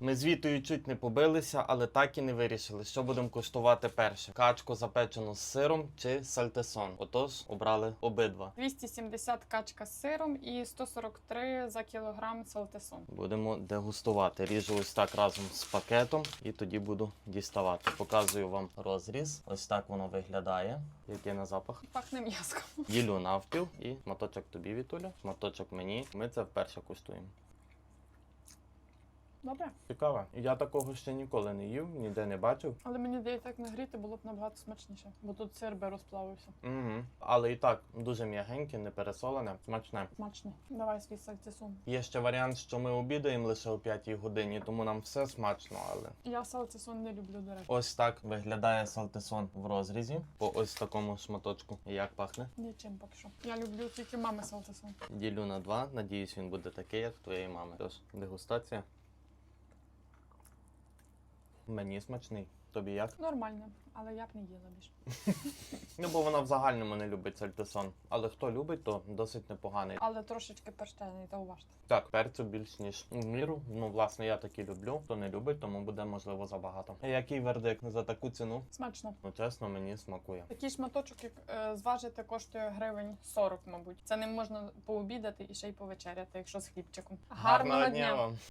Ми з Вітою чуть не побилися, але так і не вирішили, що будемо куштувати перше: качку запечену з сиром чи сальтесон. Отож, обрали обидва. 270 качка з сиром і 143 за кілограм салтесон. Будемо дегустувати. Ріжу ось так разом з пакетом і тоді буду діставати. Показую вам розріз. Ось так воно виглядає. Який на запах. Пахне м'язком. Ділю навпіл і шматочок тобі, Вітуля, шматочок мені. Ми це вперше куштуємо. Добре. Цікаво. Я такого ще ніколи не їв, ніде не бачив. Але мені здається, так нагріти було б набагато смачніше, бо тут сир би розплавився. Угу. Але і так дуже м'ягеньке, не пересолене, смачне. Смачно. Давай свій сальтесон. Є ще варіант, що ми обідаємо лише о 5 годині, тому нам все смачно, але. Я сальтесон не люблю, до речі. Ось так виглядає салтесон в розрізі по ось такому шматочку. Як пахне? Нічим поки що. Я люблю тільки мами сальтесон. Ділю на два. Надіюсь, він буде такий, як в твоєї мами. Тож, дегустація. Мені смачний. Тобі як? Нормально, але я б не їла більше. Ну, бо вона в загальному не любить сальтесон. Але хто любить, то досить непоганий. Але трошечки перштений, зауважте. Так, перцю більш ніж в міру. Ну, власне, я такі люблю. Хто не любить, тому буде можливо забагато. Який вердикт за таку ціну? Смачно. Ну, чесно, мені смакує. Такий шматочок, як е, зважити, коштує гривень 40, мабуть. Це не можна пообідати і ще й повечеряти, якщо з хлібчиком. Гарного дня вам!